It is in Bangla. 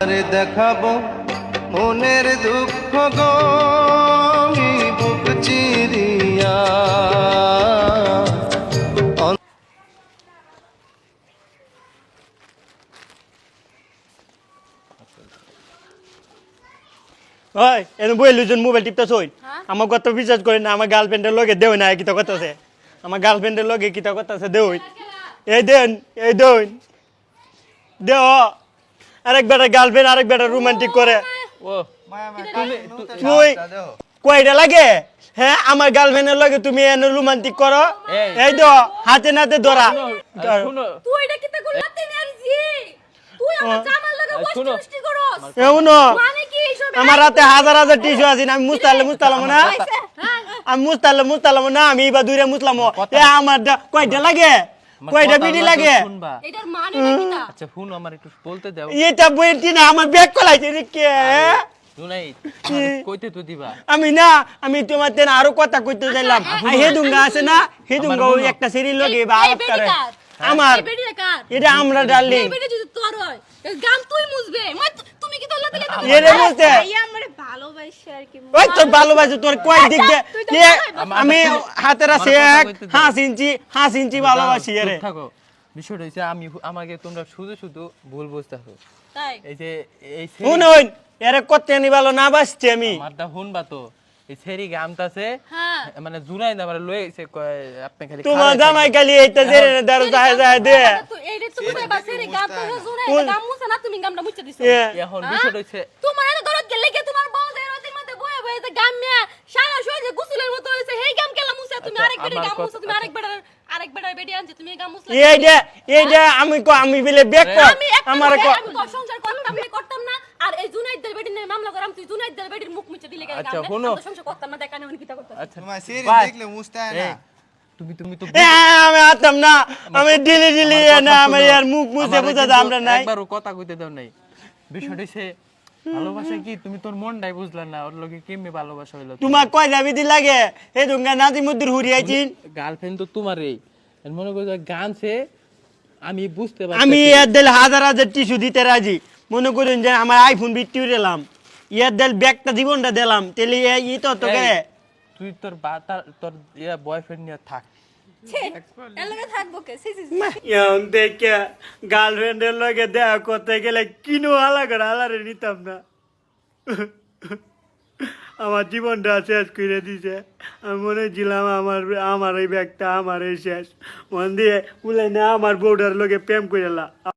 আরে দেখাবো মনের দুঃখ গো বুক চিরিয়া। ওই এনে বই লুজন মোবাইল টিপতে হ্যাঁ? আমার কত বিশ্বাস করি না আমার গার্লফ্রেন্ডের লগে দেও না কিতা করতেছে আমার গার্লফ্রেন্ডের লগে কিতা করতেছে দেও এই দেন এই দেন দেও। আরেক বেটা গার্লফ্রেন্ড আরেক বেটা রোমান্টিক করে। ও। তুই কয়টা লাগে? হ্যাঁ আমার গার্লফ্রেন্ডের লগে তুমি এনে রোমান্টিক করো। এই। দো হাতে নাতে ধরা। তুই এটা কিতা করলা তিন আনছি তুই আমার জামার লাগা বসতি করস? এমনো মানে কি আমার হাতে হাজার হাজার টিস্যু আছে আমি মুস্তালে মুস্তালাম না। হ্যাঁ। আমি মুস্তালে মুস্তালাম না আমি এবার দূরে মুসলাম এ আমার দা- কয়টা লাগে? কয়টা বিড়ি লাগে? এটার মানে না আচ্ছা শুনো আমার একটু বলতে দাও। এটা বইটি না আমার ব্যাগ কলাইছে রে কে? কইতে তো দিবা। আমি না আমি তোমার তেন আরও কথা কইতে চাইলাম। আর হেদুঙ্গা আছে না হেদুঙ্গা ওই একটা সিঁড়ি লগে বা আলাপ আমার এটা আমরা ডার্লিং এই বেডি যদি তোর হয় এই তুই মুছবে। তুমি কি তোর লাগে এরে বলতে আমার ভালোবাসে আর কি। ওই তোর ভালোবাসে তোর কয় দিক দিয়ে আমি হাতের আছে এক হাঁস ইঞ্চি হাঁস ইঞ্চি ভালোবাসি এরে থাকো। বিষয়টা হচ্ছে আমি আমাকে তোমরা শুধু শুধু ভুল বুঝতেছো। তাই? এই যে এই শুন হইন এরে কত নি ভালো না বাসছি আমি। আমারটা শুনবা তো। এই ছেড়ি গামতাছে হ্যাঁ। মানে জুনাই না মানে লয়ে কয় আপনি খালি তোমার জামাই খালি এইটা যে দারু যায় যায় দে এইটা তুমি বাসে রে গাম তো গাম মুছে না তুমি গামটা মুছে দিছো। এখন বিষয়টা হচ্ছে তোমার এত দরদ গেলে কি তোমার বউ যে মধ্যে বয়ে বয়ে যে গাম মিয়া সারা আমি কো আমি বিলে বেক কর। আমার কো আমি সংসার করতাম না করতাম না। আর এই জুনাইদের বেডি নিয়ে মামলা করাম তুই জুনাইদের বেডির মুখ মুছে দিলে গেলে। আচ্ছা, গাম সংসার করতাম না দেখানে উনি কিতা করতাম আচ্ছা তোমার সিঁড়ি দেখলে মুছতে না। তুমি তুমি তো আমি আতাম না। আমি ডিলি ডিলি না মুখ মুছে বুঝা আমরা নাই। একবারও কথা কইতে দাও নাই। বিষয়টা হচ্ছে ভালোবাসা কি? তুমি তোর মনটাই বুঝলা না ওর লগে কেমনে ভালোবাসা হইল তোমার কয় যাবি দি লাগে? এই দুঙ্গা নাতি মুদ্দুর হুরি গার্লফ্রেন্ড তো তোমারই। মনে করো গান সে আমি বুঝতে পারছি আমি এর দিল হাজার হাজার টিস্যু দিতে রাজি। মনে করুন যে আমার আইফোন বিক্রি দিলাম ইয়ার দিল ব্যাগটা জীবনটা দিলাম। তাহলে এ- ই তো তোকে তুই তোর বা তার তোর ইয়া বয়ফ্রেন্ড নিয়ে থাক। ছে এর লগে থাকব কে? C C C. এখন দেখে গার্লফ্রেন্ডের লগে দেখা করতে গেলে কিনো হালা করে হালারে নিতাম না। আমার জীবনটা শেষ করে দিছে। আমি মনে ছিলাম আমার আমার এই ব্যাগটা আমার এই শেষ। মন দিয়ে বলে না আমার বউটার লোকে প্রেম করে